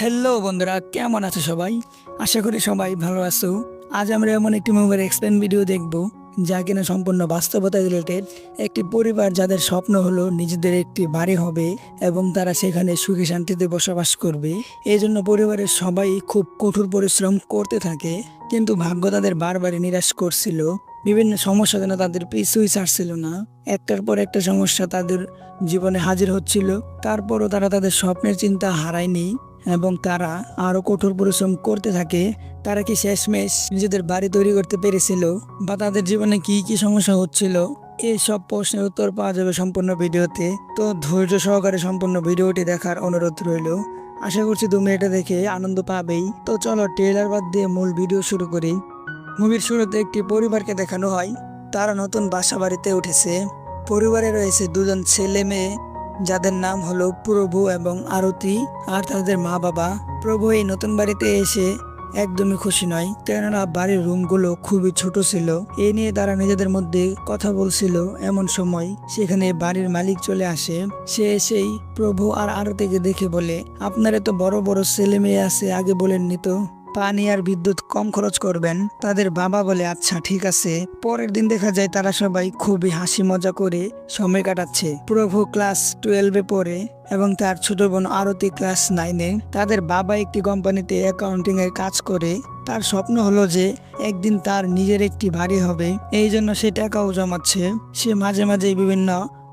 Hello বন্ধুরা, কেমন আছো সবাই? আশা করি সবাই ভালো আছো। আজ আমরা এমন একটি মুভির এক্সপ্লেন ভিডিও দেখব, যা কিনা সম্পূর্ণ বাস্তবতা রিলেটেড একটি পরিবার যাদের স্বপ্ন হলো নিজেদের একটি বাড়ি হবে এবং তারা সেখানে সুখে শান্তিতে বসবাস করবে। এই জন্য পরিবারের সবাই খুব কঠোর পরিশ্রম করতে থাকে, কিন্তু ভাগ্য তাদের বারবারই নিরাশ করছিল। বিভিন্ন সমস্যা যেন তাদের পিছুই ছাড়ছিল না। একটার পর একটা সমস্যা তাদের জীবনে হাজির হচ্ছিল। তারপরও তারা তাদের স্বপ্নের চিন্তা হারায়নি। এবং তারা আরও কঠোর পরিশ্রম করতে থাকে, তারা কি শেষমেশ নিজেদের বাড়ি তৈরি করতে পেরেছিল বা তাদের জীবনে কি কি সমস্যা হচ্ছিল? এই সব প্রশ্নের উত্তর পাওয়া যাবে সম্পূর্ণ ভিডিওতে। তো ধৈর্য সহকারে সম্পূর্ণ ভিডিওটি দেখার অনুরোধ রইল। আশা করছি তুমি এটা দেখে আনন্দ পাবেই। তো চলো ট্রেলার বাদ দিয়ে মূল ভিডিও শুরু করি। মুভির শুরুতে একটি পরিবারকে দেখানো হয়। তারা নতুন বাসা বাড়িতে উঠেছে। পরিবারে রয়েছে দুজন ছেলে মেয়ে যাদের নাম হলো প্রভু এবং আরতি, আর তাদের মা বাবা, প্রভু এই নতুন বাড়িতে এসে একদমই খুশি নয়। কেননা বাড়ির রুমগুলো খুবই ছোট ছিল। এ নিয়ে তারা নিজেদের মধ্যে কথা বলছিল এমন সময় সেখানে বাড়ির মালিক চলে আসে। সে এসেই প্রভু আর আরতিকে দেখে বলে, আপনার তো বড় বড় ছেলে মেয়ে আছে, আগে বলেননি তো? পানি আর বিদ্যুৎ কম খরচ করবেন। তাদের বাবা বলে আচ্ছা ঠিক আছে। পরের দিন দেখা যায় তারা সবাই খুবই হাসি মজা করে সময় কাটাচ্ছে। প্রভু ক্লাস টুয়েলভে পড়ে এবং তার ছোট বোন আরতি ক্লাস নাইনে। তাদের বাবা একটি কোম্পানিতে অ্যাকাউন্টিং এর কাজ করে। তার স্বপ্ন হলো যে একদিন তার নিজের একটি বাড়ি হবে। এই জন্য সে টাকাও জমাচ্ছে। সে মাঝে মাঝে বিভিন্ন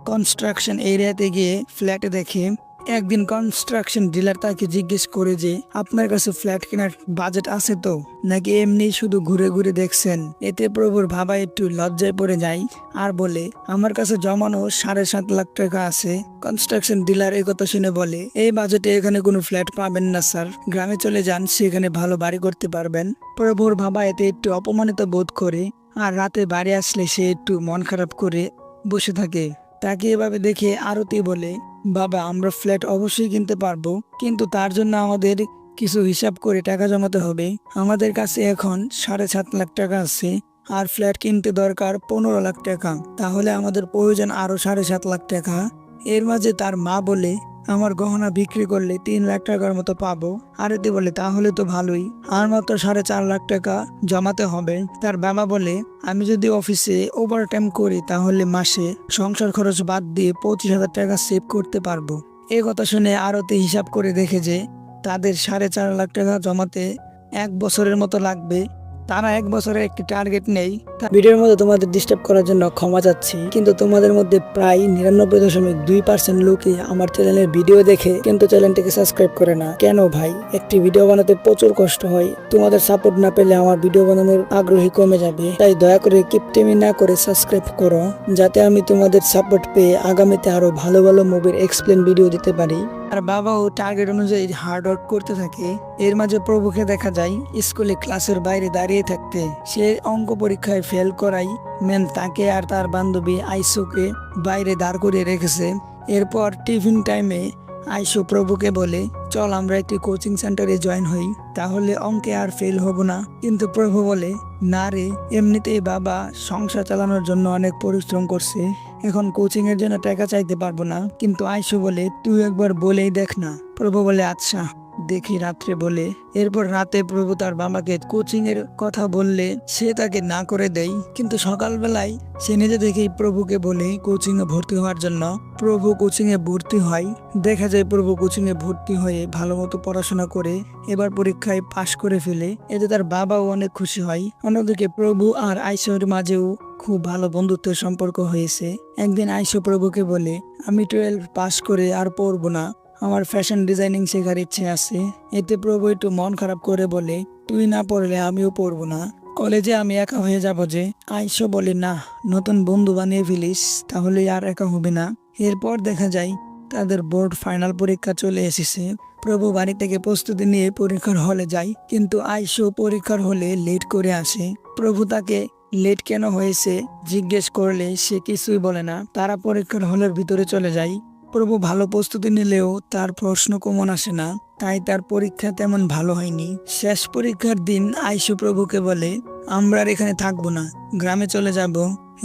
কনস্ট্রাকশন এরিয়াতে গিয়ে ফ্ল্যাটে দেখে। একদিন কনস্ট্রাকশন ডিলার তাকে জিজ্ঞেস করে যে, আপনার কাছে ফ্ল্যাট কেনার বাজেট আছে তো? নাকি এমনি শুধু ঘুরে ঘুরে দেখছেন? এতে প্রভুর ভাবা একটু লজ্জায় পড়ে যায় আর বলে, আমার কাছে জমানো সাড়ে সাত লাখ টাকা আছে। কনস্ট্রাকশন ডিলার এই কথা শুনে বলে, এই বাজেটে এখানে কোনো ফ্ল্যাট পাবেন না স্যার গ্রামে চলে যান, সেখানে ভালো বাড়ি করতে পারবেন। প্রভুর ভাবা এতে একটু অপমানিত বোধ করে আর রাতে বাড়ি আসলে সে একটু মন খারাপ করে বসে থাকে। তাকে এভাবে দেখে আরতি বলে বাবা, আমরা ফ্ল্যাট অবশ্যই কিনতে পারব, কিন্তু তার জন্য আমাদের কিছু হিসাব করে টাকা জমাতে হবে। আমাদের কাছে এখন সাড়ে সাত লাখ টাকা আছে, আর ফ্ল্যাট কিনতে দরকার পনেরো লাখ টাকা। তাহলে আমাদের প্রয়োজন আরও সাড়ে সাত লাখ টাকা। এর মাঝে তার মা বলে আমার গহনা বিক্রি করলে তিন লাখ টাকার মতো পাবো। আরতি বলে, তাহলে তো ভালোই। আর মাত্র সাড়ে চার লাখ টাকা জমাতে হবে। তার বাবা বলে, আমি যদি অফিসে ওভার টাইম করি, তাহলে মাসে সংসার খরচ বাদ দিয়ে পঁচিশ হাজার টাকা সেভ করতে পারব। এ কথা শুনে আরতি হিসাব করে দেখে যে, তাদের সাড়ে চার লাখ টাকা জমাতে এক বছরের মতো লাগবে। তারা এক বছরের একটি টার্গেট নেই। ভিডিওর মধ্যে তোমাদের ডিস্টার্ব করার জন্য ক্ষমা চাচ্ছি। কিন্তু তোমাদের মধ্যে প্রায় নিরানব্বই দশমিক দুই পার্সেন্ট লোকই আমার চ্যানেলের ভিডিও দেখে কিন্তু চ্যানেলটিকে সাবস্ক্রাইব করে না। কেন ভাই? একটি ভিডিও বানাতে প্রচুর কষ্ট হয়। তোমাদের সাপোর্ট না পেলে আমার ভিডিও বানানোর আগ্রহী কমে যাবে। তাই দয়া করে কিপটেমি না করে সাবস্ক্রাইব করো, যাতে আমি তোমাদের সাপোর্ট পেয়ে আগামীতে আরও ভালো ভালো মুভির এক্সপ্লেন ভিডিও দিতে পারি। আর বাবাও টার্গেট অনুযায়ী হার্ড ওয়ার্ক করতে থাকে। এর মাঝে প্রভুকে দেখা যায়, স্কুলে ক্লাসের বাইরে দাঁড়িয়ে থাকতে। সে অঙ্ক পরীক্ষায় ফেল করাই মেন তাকে আর তার বান্ধবী আইসুকে বাইরে দাঁড় করিয়ে রেখেছে। এরপর টিফিন টাইমে আইসু প্রভুকে বলে, চল আমরা একটি কোচিং সেন্টারে জয়েন হই, তাহলে অঙ্কে আর ফেল হব না। কিন্তু প্রভু বলে, না রে, এমনিতেই বাবা সংসার চালানোর জন্য অনেক পরিশ্রম করছে। এখন কোচিং এর জন্য টাকা চাইতে পারব না। কিন্তু আইসু বলে, তুই একবার বলেই দেখ না। প্রভু বলে আচ্ছা। দেখি রাত্রে বলে। এরপর রাতে প্রভু তার বাবাকে কোচিং এর কথা বললে, সে তাকে না করে দেয়। কিন্তু সকালবেলায় সে নিজে দেখেই প্রভুকে বলে কোচিং এ ভর্তি হওয়ার জন্য। প্রভু কোচিং এ ভর্তি হয়। দেখা যায় প্রভু কোচিং এ ভর্তি হয়ে ভালো মতো পড়াশোনা করে এবার পরীক্ষায় পাশ করে ফেলে। এতে তার বাবাও অনেক খুশি হয়। অন্যদিকে প্রভু আর আইসোর মাঝেও খুব ভালো বন্ধুত্বের সম্পর্ক হয়েছে। একদিন আইসো প্রভুকে বলে, আমি টুয়েলভ পাশ করে আর পড়ব না। আমার ফ্যাশন ডিজাইনিং শেখার ইচ্ছে আছে। এতে প্রভু একটু মন খারাপ করে বলে, তুই না পড়লে আমিও পড়ব না। কলেজে আমি একা হয়ে যাব যে? আইসো বলে, না, নতুন বন্ধু বানিয়ে ফেলিস তাহলে আর একা হবে না। এরপর দেখা যায়, তাদের বোর্ড ফাইনাল পরীক্ষা চলে এসেছে। প্রভু বাড়ি থেকে প্রস্তুতি নিয়ে পরীক্ষার হলে যায়, কিন্তু আইসো পরীক্ষার হলে লেট করে আসে। প্রভু তাকে, লেট কেন হয়েছে? জিজ্ঞেস করলে সে কিছুই বলে না। তারা পরীক্ষার হলের ভিতরে চলে যায়। প্রভু ভালো প্রস্তুতি নিলেও তার প্রশ্ন কমন আসে না, তাই তার পরীক্ষা তেমন ভালো হয়নি। শেষ পরীক্ষার দিন আইসু প্রভুকে বলে, আমরা আর এখানে থাকব না, গ্রামে চলে যাব,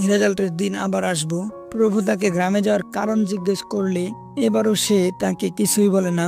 রেজাল্টের দিন আবার আসব। প্রভু তাকে গ্রামে যাওয়ার কারণ জিজ্ঞেস করলে, এবারও সে তাকে কিছুই বলে না।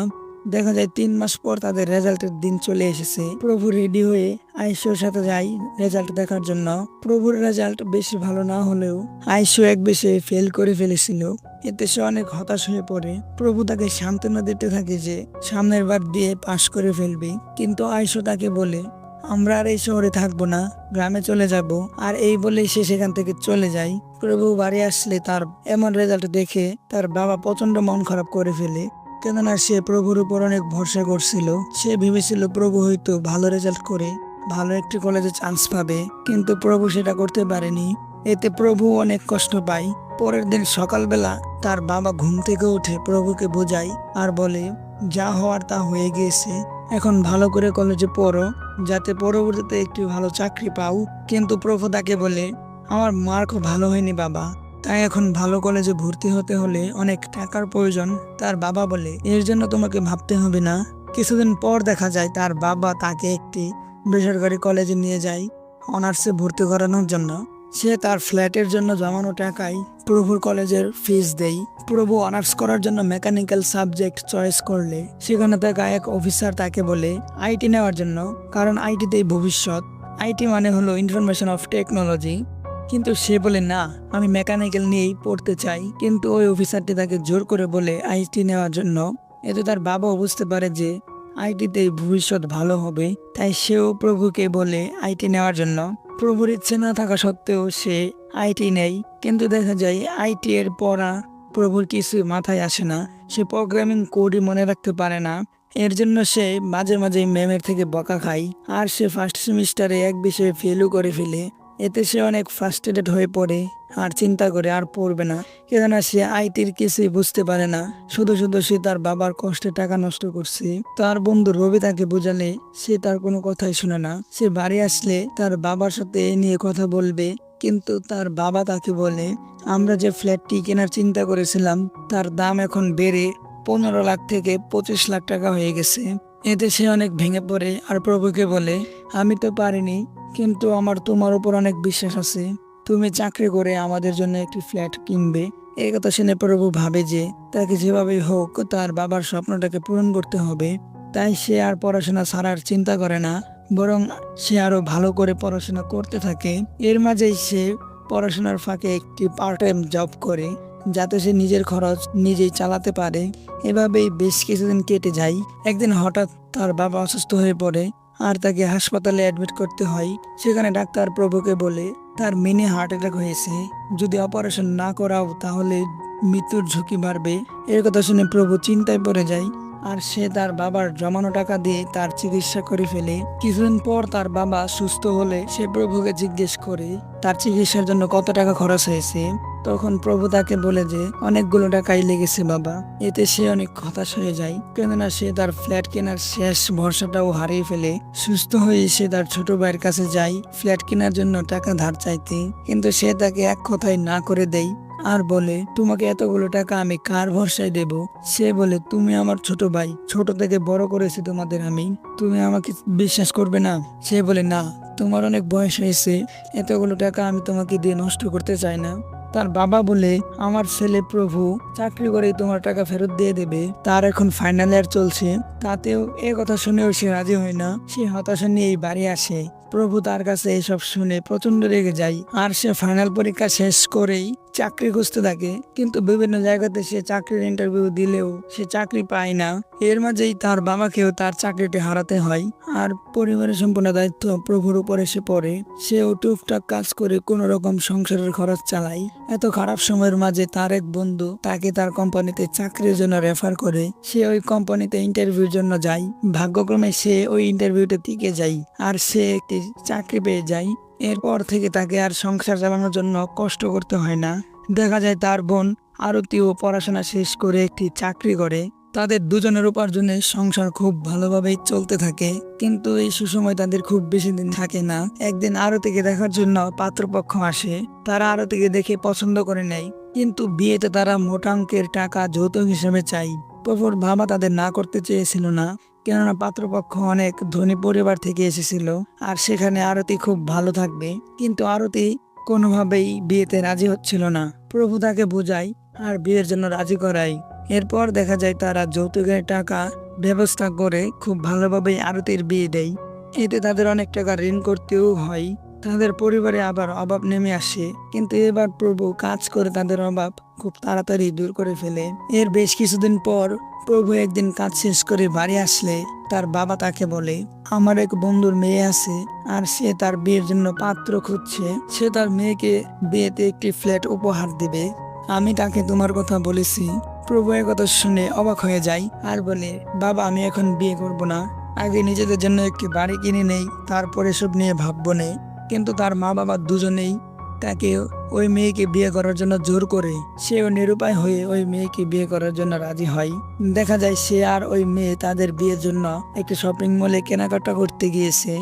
দেখা যায় তিন মাস পর তাদের রেজাল্টের দিন চলে এসেছে। প্রভু রেডি হয়ে আইসোর সাথে যাই রেজাল্ট দেখার জন্য। প্রভুর রেজাল্ট বেশি ভালো না হলেও আইসু এক বিষয়ে ফেল করে ফেলেছিল। এতে সে অনেক হতাশ হয়ে পড়ে। প্রভু তাকে সান্ত্বনা দিতে থাকে যে, সামনের বার দিয়ে পাশ করে ফেলবে। কিন্তু আইসো তাকে বলে, আমরা আর এই শহরে থাকব না, গ্রামে চলে যাব। আর এই বলেই সে সেখান থেকে চলে যায়। প্রভু বাড়ি আসলে তার এমন রেজাল্ট দেখে তার বাবা প্রচণ্ড মন খারাপ করে ফেলে। কেননা সে প্রভুর উপর অনেক ভরসা করছিল। সে ভেবেছিল প্রভু হয়তো ভালো রেজাল্ট করে, ভালো একটি কলেজে চান্স পাবে। কিন্তু প্রভু সেটা করতে পারেনি। এতে প্রভু অনেক কষ্ট পায়। পরের দিন সকালবেলা তার বাবা ঘুম থেকে উঠে প্রভুকে বোঝায় আর বলে, যা হওয়ার তা হয়ে গিয়েছে। এখন ভালো করে কলেজে পড়ো, যাতে পরবর্তীতে একটি ভালো চাকরি পাও। কিন্তু প্রভু তাকে বলে, আমার মার্কও ভালো হয়নি বাবা। তাই এখন ভালো কলেজে ভর্তি হতে হলে অনেক টাকার প্রয়োজন। তার বাবা বলে, এর জন্য তোমাকে ভাবতে হবে না। কিছুদিন পর দেখা যায় তার বাবা তাকে একটি বেসরকারি কলেজে নিয়ে যায় অনার্সে ভর্তি করানোর জন্য। সে তার ফ্ল্যাটের জন্য জমানো টাকায় প্রভুর কলেজের ফিস দেই প্রভু অনার্স করার জন্য মেকানিক্যাল সাবজেক্ট চয়েস করলে, সেখানে থাকা এক অফিসার তাকে বলে, আইটি নেওয়ার জন্য, কারণ আইটিতেই ভবিষ্যৎ। আইটি মানে হলো ইনফরমেশন অফ টেকনোলজি। কিন্তু সে বলে, না, আমি মেকানিক্যাল নিয়েই পড়তে চাই। কিন্তু ওই অফিসারটি তাকে জোর করে বলে, আইটি নেওয়ার জন্য। এতে তার বাবাও বুঝতে পারে যে আইটিতে ভবিষ্যৎ ভালো হবে। তাই সেও প্রভুকে বলে, আইটি নেওয়ার জন্য। প্রভুর ইচ্ছে না থাকা সত্ত্বেও সে আইটি নেই। কিন্তু দেখা যায়, আইটি এর পড়া প্রভুর কিছু মাথায় আসে না। সে প্রোগ্রামিং কোডই মনে রাখতে পারে না। এর জন্য সে মাঝে মাঝে ম্যামের থেকে বকা খায়। আর সে ফার্স্ট সেমিস্টারে এক বিষয়ে ফেলও করে ফেলে। এতে সে অনেক ফ্রাস্ট্রেটেড হয়ে পড়ে আর চিন্তা করে আর পড়বে না। কেননা সে আইটির কিছুই বুঝতে পারে না। শুধু শুধু সে তার বাবার কষ্টে টাকা নষ্ট করছে। তার বন্ধু রবি তাকে বোঝালে সে তার কোনো কথাই শুনে না। সে বাড়ি আসলে তার বাবার সাথে এ নিয়ে কথা বলবে। কিন্তু তার বাবা তাকে বলে, আমরা যে ফ্ল্যাটটি কেনার চিন্তা করেছিলাম, তার দাম এখন বেড়ে পনেরো লাখ থেকে পঁচিশ লাখ টাকা হয়ে গেছে। এতে সে অনেক ভেঙে পড়ে আর প্রভুকে বলে, আমি তো পারিনি কিন্তু আমার তোমার উপর অনেক বিশ্বাস আছে। তুমি চাকরি করে আমাদের জন্য একটি ফ্ল্যাট কিনবে। এই কথা শুনে প্রভু ভাবে যে তাকে যেভাবেই হোক তার বাবার স্বপ্নটাকে পূরণ করতে হবে। তাই সে আর পড়াশোনা ছাড়ার চিন্তা করে না, বরং সে আরও ভালো করে পড়াশোনা করতে থাকে। এর মাঝেই সে পড়াশোনার ফাঁকে একটি পার্ট টাইম জব করে, যাতে সে নিজের খরচ নিজেই চালাতে পারে। এভাবেই বেশ কিছুদিন কেটে যায়। একদিন হঠাৎ তার বাবা অসুস্থ হয়ে পড়ে। আর তাকে হাসপাতালে অ্যাডমিট করতে হয়। সেখানে ডাক্তার প্রভুকে বলে, তার মিনি হার্ট অ্যাটাক হয়েছে। যদি অপারেশন না করাও, তাহলে মৃত্যুর ঝুঁকি বাড়বে। এর কথা শুনে প্রভু চিন্তায় পড়ে যায়। আর সে তার বাবার জমানো টাকা দিয়ে তার চিকিৎসা করে ফেলে। কিছুদিন পর তার বাবা সুস্থ হলে সে প্রভুকে জিজ্ঞেস করে, তার চিকিৎসার জন্য কত টাকা খরচ হয়েছে? তখন প্রভু তাকে বলে যে, অনেকগুলো টাকাই লেগেছে বাবা। এতে সে অনেক হতাশ হয়ে যায়। কেননা সে তার ফ্ল্যাট কেনার শেষ ভরসাটাও হারিয়ে ফেলে। সুস্থ হয়ে সে তার ছোট ভাইয়ের কাছে যায় ফ্ল্যাট কেনার জন্য টাকা ধার চাইতে। কিন্তু সে তাকে এক কথায় না করে দেয়। আর বলে, তোমাকে এতগুলো টাকা আমি কার ভরসায় দেব? সে বলে, তুমি আমার ছোট ভাই। ছোট থেকে বড় করেছি তোমাদের আমি। তুমি আমাকে বিশ্বাস করবে না? সে বলে, না, তোমার অনেক বয়স হয়েছে। এতগুলো টাকা আমি তোমাকে দিয়ে নষ্ট করতে চাই না। তার বাবা বলে, আমার ছেলে প্রভু চাকরি করে তোমার টাকা ফেরত দিয়ে দেবে। তার এখন ফাইনাল ইয়ার চলছে। তাতেও এ কথা শুনেও সে রাজি হয় না। সে হতাশা নিয়ে এই বাড়ি আসে। প্রভু তার কাছে এসব শুনে প্রচণ্ড রেগে যায়। আর সে ফাইনাল পরীক্ষা শেষ করেই চাকরি খুঁজতে থাকে, কিন্তু বিভিন্ন জায়গাতে সে চাকরির ইন্টারভিউ দিলেও সে চাকরি পায় না। এর মাঝেই তার বাবাকেও তার চাকরিটি হারাতে হয় আর পরিবারের সম্পূর্ণ দায়িত্ব প্রভুর উপরে এসে পড়ে। সেও টুকটাক কাজ করে কোনো রকম সংসারের খরচ চালায়। এত খারাপ সময়ের মাঝে তার এক বন্ধু তাকে তার কোম্পানিতে চাকরির জন্য রেফার করে। সে ওই কোম্পানিতে ইন্টারভিউর জন্য যায়। ভাগ্যক্রমে সে ওই ইন্টারভিউতে টিকে যায় আর সে একটি চাকরি পেয়ে যায়। এরপর থেকে তাকে আর সংসার চালানোর জন্য কষ্ট করতে হয় না। দেখা যায় তার বোন আরতিও পড়াশোনা শেষ করে একটি চাকরি করে। তাদের দুজনের উপার্জনে সংসার খুব ভালোভাবেই চলতে থাকে। কিন্তু এই সুসময় তাদের খুব বেশি দিন থাকে না। একদিন আরতিকে দেখার জন্য পাত্রপক্ষ আসে। তারা আরতিকে দেখে পছন্দ করে নেয়। কিন্তু বিয়েতে তারা মোটা অঙ্কের টাকা যৌতুক হিসেবে চাই প্রভুর বাবা তাদের না করতে চেয়েছিল না। কেননা পাত্রপক্ষ অনেক ধনী পরিবার থেকে এসেছিল আর সেখানে আরতি খুব ভালো থাকবে। কিন্তু আরতি কোনোভাবেই বিয়েতে রাজি হচ্ছিল না। প্রভু তাকে বোঝায় আর বিয়ের জন্য রাজি করায়। এরপর দেখা যায় তারা যৌতুকের টাকা ব্যবস্থা করে খুব ভালোভাবেই আরতির বিয়ে দেয়। এতে তাদের অনেক টাকা ঋণ করতেও হয়। তাদের পরিবারে আবার অভাব নেমে আসে, কিন্তু এবার প্রভু কাজ করে তাদের অভাব খুব তাড়াতাড়ি দূর করে ফেলে। এর বেশ কিছুদিন পর প্রভু একদিন কাজ শেষ করে বাড়ি আসলে, তার বাবা তাকে বলে, আমার এক বন্ধুর মেয়ে আছে, আর সে তার বিয়ের জন্য পাত্র খুঁজছে। সে তার মেয়েকে বিয়েতে একটি ফ্ল্যাট উপহার দিবে। আমি তাকে তোমার কথা বলেছি। প্রভু এ কথা শুনে অবাক হয়ে যায় আর বলে, বাবা, আমি এখন বিয়ে করব না। আগে নিজেদের জন্য একটি বাড়ি কিনে নেই, তারপরে সব নিয়ে ভাববো নেই কিন্তু তার মা বাবা দুজনেই তাকে ওই মেয়েকে বিয়ে করার জন্য জোর করে সেও নিরুপায় হয়ে ওই মেয়েকে বিয়ে করার জন্য রাজি হয়। দেখা যায় সে আর ওই মেয়ে তাদের বিয়ের জন্য একটি শপিং মলে কেনাকাটা করতে গিয়েছে।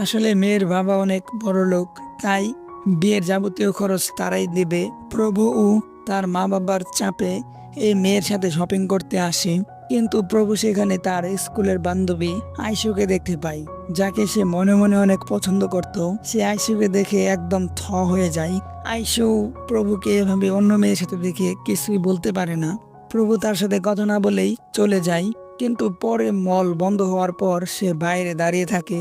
আসলে মেয়ের বাবা অনেক বড় লোক, তাই বিয়ের যাবতীয় খরচ তারাই দেবে। প্রভু ও তার মা বাবার চাপে এই মেয়ের সাথে শপিং করতে আসে। কিন্তু প্রভু সেখানে তার স্কুলের বান্ধবী আইসুকে দেখতে পায়, যাকে সে মনে মনে অনেক পছন্দ করত। সে আইসুকে দেখে একদম থ হয়ে যায়। আইসু প্রভুকে এভাবে অন্য মেয়ের সাথে দেখে কিছুই বলতে পারে না। প্রভু তার সাথে কথা না বলেই চলে যায়, কিন্তু পরে মল বন্ধ হওয়ার পর সে বাইরে দাঁড়িয়ে থাকে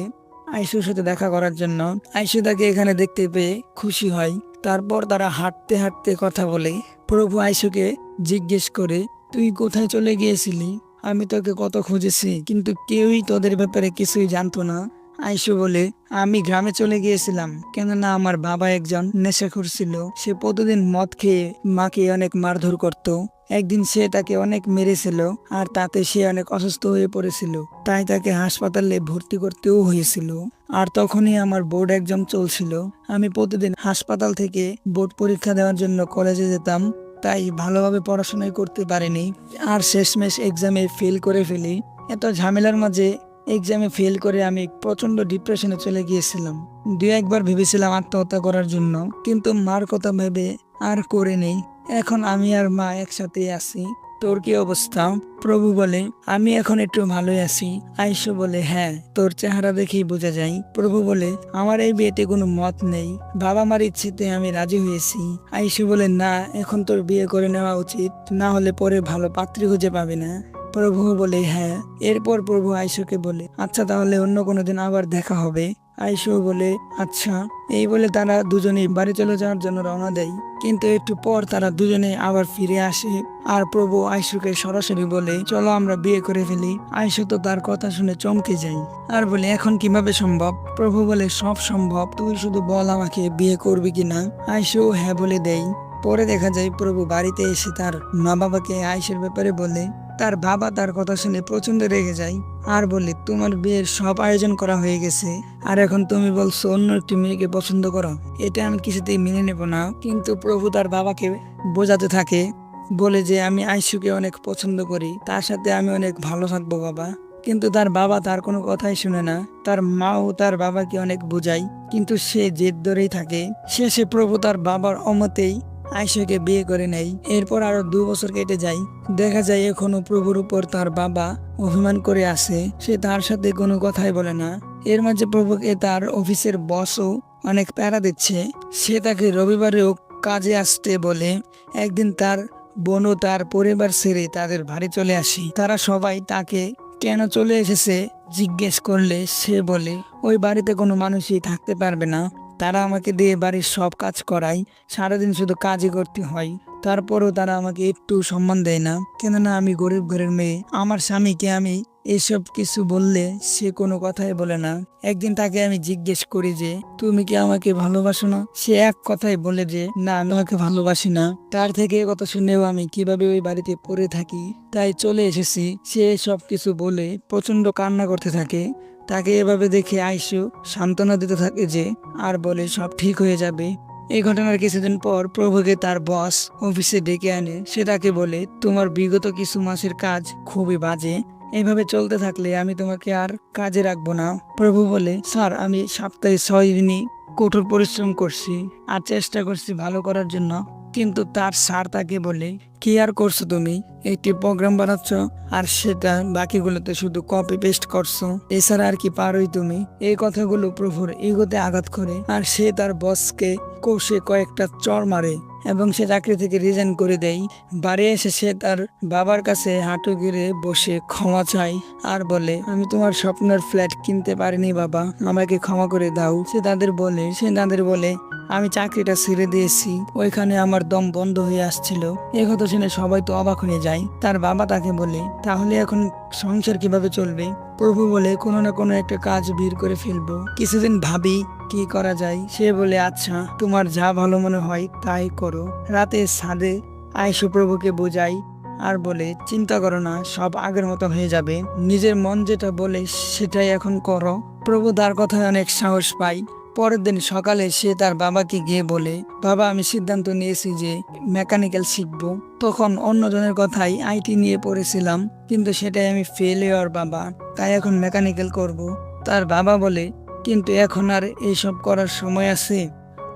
আইসুর সাথে দেখা করার জন্য। আইসু তাকে এখানে দেখতে পেয়ে খুশি হয়। তারপর তারা হাঁটতে হাঁটতে কথা বলে। প্রভু আইসুকে জিজ্ঞেস করে তুই কোথায় চলে গিয়েছিলি? আমি তোকে কত খুঁজেছি, কিন্তু কেউই তোদের ব্যাপারে কিছুই জানতো না। আইসু বলে, আমি গ্রামে চলে গিয়েছিলাম, কেননা আমার বাবা একজন নেশাখোর ছিল। সে প্রতিদিন মদ খেয়ে মাকে অনেক মারধর করত। একদিন সে তাকে অনেক মেরেছিল, আর তাতে সে অনেক অসুস্থ হয়ে পড়েছিল। তাই তাকে হাসপাতালে ভর্তি করতেও হয়েছিল। আর তখনই আমার বোর্ড এক্সাম চলছিল। আমি প্রতিদিন হাসপাতাল থেকে বোর্ড পরীক্ষা দেওয়ার জন্য কলেজে যেতাম। তাই ভালোভাবে পড়াশোনাই করতে পারিনি। আর শেষমেশ এক্সামে ফেল করে ফেলি। এত ঝামেলার মাঝে এক্সামে ফেল করে আমি প্রচণ্ড ডিপ্রেশনে চলে গিয়েছিলাম। দু একবার ভেবেছিলাম আত্মহত্যা করার জন্য, কিন্তু মার কথা ভেবে আর করে নেই এখন আমি আর মা একসাথে আছি। তোর কি অবস্থা? প্রভু বলে, আমি এখন একটু ভালোই আছি। আইসু বলে হ্যাঁ তোর চেহারা দেখেই বোঝা যায়। প্রভু বলে, আমার এই বিয়েতে কোনো মত নেই। বাবা মার ইচ্ছেতে আমি রাজি হয়েছি। আইসু বলে, না, এখন তোর বিয়ে করে নেওয়া উচিত। না হলে পরে ভালো পাত্রী খুঁজে পাবে না। প্রভু বলে হ্যাঁ। এরপর প্রভু আইসুকে বলে আচ্ছা তাহলে অন্য কোনো দিন আবার দেখা হবে। আইসু বলে আচ্ছা। এই বলে তারা দুজনেই বাড়ি চলে যাওয়ার জন্য রওনা দেয়। কিন্তু একটু পর তারা দুজনে আবার ফিরে আসে। আর প্রভু আইসুকে সরাসরি বলে, চলো আমরা বিয়ে করে ফেলি। আইসু তো তার কথা শুনে চমকে যায়। আর বলে, এখন কীভাবে সম্ভব? প্রভু বলে, সব সম্ভব। তুই শুধু বল আমাকে বিয়ে করবি কিনা? আইসু হ্যাঁ বলে দেয়। পরে দেখা যায় প্রভু বাড়িতে এসে তার মা বাবাকে আয়েশের ব্যাপারে বলে তার বাবা তার কথা শুনে প্রচণ্ড রেগে যায় আর বলে, তোমার বিয়ের সব আয়োজন করা হয়ে গেছে। আর এখন তুমি বলছো অন্য একটি মেয়েকে পছন্দ করো। এটা আমি কিছুতেই মেনে নেব না। কিন্তু প্রভু তার বাবাকে বোঝাতে থাকে। বলে যে, আমি আইসুকে অনেক পছন্দ করি। তার সাথে আমি অনেক ভালো থাকব, বাবা। কিন্তু তার বাবা তার কোনো কথাই শুনে না। তার মাও তার বাবাকে অনেক বোঝায়। কিন্তু সে জেদ ধরেই থাকে। শেষে প্রভু তার বাবার অমতেই আইসুকে বিয়ে করে নেয় এরপর আরও দু বছর কেটে যায়। দেখা যায় এখনও প্রভুর উপর তার বাবা অভিমান করে আসে সে তার সাথে কোনো কথাই বলে না। এর মাঝে প্রভুকে তার অফিসের বসও অনেক প্যারা দিচ্ছে। সে তাকে রবিবারেও কাজে আসতে বলে। একদিন তার বোনও তার পরিবার ছেড়ে তাদের বাড়ি চলে আসে। তারা সবাই তাকে, কেন চলে এসেছে? জিজ্ঞেস করলে সে বলে, ওই বাড়িতে কোনো মানুষই থাকতে পারবে না। তারা আমাকে দিয়ে বাড়ির সব কাজ করায়, সারাদিন শুধু কাজই করতে হয়। তারপরও তারা আমাকে একটু সম্মান দেয় না। কেননা আমি গরিব ঘরের মেয়ে, আমার স্বামীকে আমি এসব কিছু বললে সে কোনো কথাই বলে না। একদিন তাকে আমি জিজ্ঞেস করি যে, তুমি কি আমাকে ভালোবাসো না? সে এক কথাই বলে যে, না, আমি তোমাকে ভালোবাসি না। তার থেকে কথা শুনেও আমি কীভাবে ওই বাড়িতে পড়ে থাকি, তাই চলে এসেছি। সে সব কিছু বলে প্রচণ্ড কান্না করতে থাকে। তাকে এভাবে দেখে আইসু সান্ত্বনা দিতে থাকে যে, আর বলে সব ঠিক হয়ে যাবে। এই ঘটনার কিছুদিন পর প্রভুকে তার বস অফিসে ডেকে আনে। সে তাকে বলে, তোমার বিগত কিছু মাসের কাজ খুবই বাজে। এইভাবে চলতে থাকলে আমি তোমাকে আর কাজে রাখব না। প্রভু বলে, স্যার, আমি সপ্তাহে ছয় দিনই কঠোর পরিশ্রম করছি আর চেষ্টা করছি ভালো করার জন্য। কিন্তু তার স্যার তাকে বলে, কি আর করছ তুমি? একটি প্রোগ্রাম বানাচ্ছ, আর সেটা বাকিগুলোতে শুধু কপি পেস্ট করছ। এছাড়া আর কি পারোই তুমি? এই কথাগুলো প্রভুর ইগোতে আঘাত করে, আর সে তার বসকে কষে কয়েকটা চর মারে এবং সে চাকরি থেকে রিজাইন করে দেয়। বাড়ি এসে সে তার বাবার কাছে হাঁটু গিরে বসে ক্ষমা চায় আর বলে, আমি তোমার স্বপ্নের ফ্ল্যাট কিনতে পারিনি বাবা, আমাকে ক্ষমা করে দাও। সে তাদের বলে, সে তাদের বলে আমি চাকরিটা ছেড়ে দিয়েছি। ওইখানে আমার দম বন্ধ হয়ে আসছিল। এ কথা শুনে সবাই তো অবাক হয়ে যায়। তার বাবা তাকে বলে, তাহলে এখন সংসার কীভাবে চলবে? প্রভু বলে, কোনো না কোনো একটা কাজ বের করে ফেলব। কিছুদিন ভাবি কি করা যায়? সে বলে আচ্ছা তোমার যা ভালো মনে হয় তাই করো। রাতে ছাদে আয়সু প্রভুকে বোঝাই আর বলে, চিন্তা করো না, সব আগের মতো হয়ে যাবে। নিজের মন যেটা বলে সেটাই এখন করো। প্রভু তার কথায় অনেক সাহস পাই পরের দিন সকালে সে তার বাবাকে গিয়ে বলে, বাবা, আমি সিদ্ধান্ত নিয়েছি যে মেকানিক্যাল শিখব। তখন অন্যজনের কথাই আইটি নিয়ে পড়েছিলাম, কিন্তু সেটাই আমি ফেলিওর বাবা। তাই এখন মেকানিক্যাল করব। তার বাবা বলে, কিন্তু এখন আর এইসব করার সময় আছে?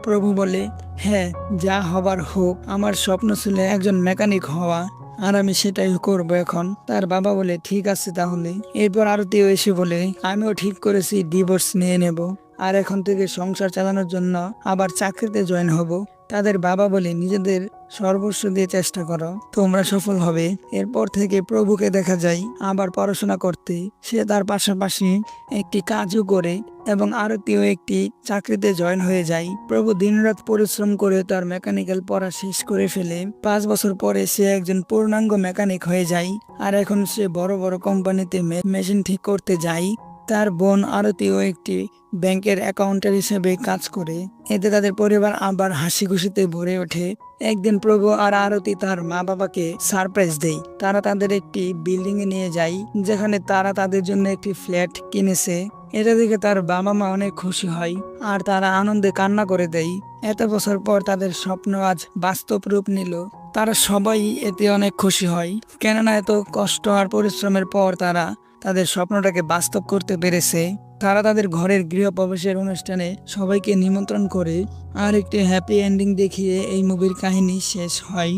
প্রভু বলে হ্যাঁ যা হবার হোক, আমার স্বপ্ন ছিল একজন মেকানিক হওয়া, আর আমি সেটাই করব এখন। তার বাবা বলে, ঠিক আছে তাহলে। এরপর আরতিও এসে বলে, আমিও ঠিক করেছি, ডিভোর্স নিয়ে নেব। আর এখন থেকে সংসার চালানোর জন্য আবার চাকরিতে জয়েন হব। তাদের বাবা বলে নিজেদের সর্বস্ব দিয়ে চেষ্টা করো। তোমরা সফল হবে। এরপর থেকে প্রভুকে দেখা যায় আবার পড়াশোনা করতে। সে তার পাশাপাশি একটি কাজও করে এবং আরতিও একটি চাকরিতে জয়েন হয়ে যায়। প্রভু দিনরাত পরিশ্রম করে তার মেকানিক্যাল পড়া শেষ করে ফেলে। পাঁচ বছর পরে সে একজন পূর্ণাঙ্গ মেকানিক হয়ে যায়। আর এখন সে বড় বড় কোম্পানিতে মেশিন ঠিক করতে যায়। তার বোন আরতিও একটি ব্যাংকের অ্যাকাউন্টার হিসেবে কাজ করে। এতে তাদের পরিবার আবার হাসি খুশিতে ভরে ওঠে। একদিন প্রভু আর আরতি তার মা বাবাকে সারপ্রাইজ দেয়। তারা তাদের একটি বিল্ডিং এ নিয়ে যায়, যেখানে তারা তাদের জন্য একটি ফ্ল্যাট কিনেছে। এটা দেখে তার বাবা মা অনেক খুশি হয় আর তারা আনন্দে কান্না করে দেয়। এত বছর পর তাদের স্বপ্ন আজ বাস্তব রূপ নিল। তারা সবাই এতে অনেক খুশি হয়। কেননা এত কষ্ট আর পরিশ্রমের পর তারা তাদের স্বপ্নটাকে বাস্তব করতে পেরেছে। তারা তাদের ঘরের গৃহপ্রবেশের অনুষ্ঠানে সবাইকে নিমন্ত্রণ করে আর একটি হ্যাপি এন্ডিং দেখিয়ে এই মুভির কাহিনী শেষ হয়।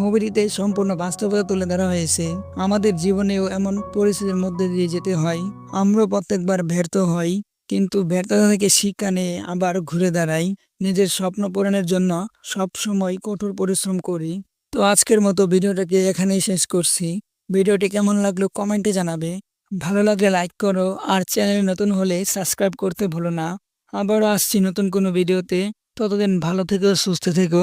মুভিটিতে সম্পূর্ণ বাস্তবতা তুলে ধরা হয়েছে। আমাদের জীবনেও এমন পরিস্থিতির মধ্যে দিয়ে যেতে হয়। আমরাও প্রত্যেকবার ব্যর্থ হই, কিন্তু ব্যর্থতা থেকে শিক্ষা নিয়ে আবার ঘুরে দাঁড়াই। নিজের স্বপ্ন পূরণের জন্য সব সময় কঠোর পরিশ্রম করি। তো আজকের মতো ভিডিওটাকে এখানেই শেষ করছি। ভিডিওটি কেমন লাগল কমেন্টে জানাবে। ভালো লাগলে লাইক করো আর চ্যানেলে নতুন হলে সাবস্ক্রাইব করতে ভুলো না। আবারও আসছি নতুন কোনো ভিডিওতে ততদিন ভালো থেকো, সুস্থ থেকো।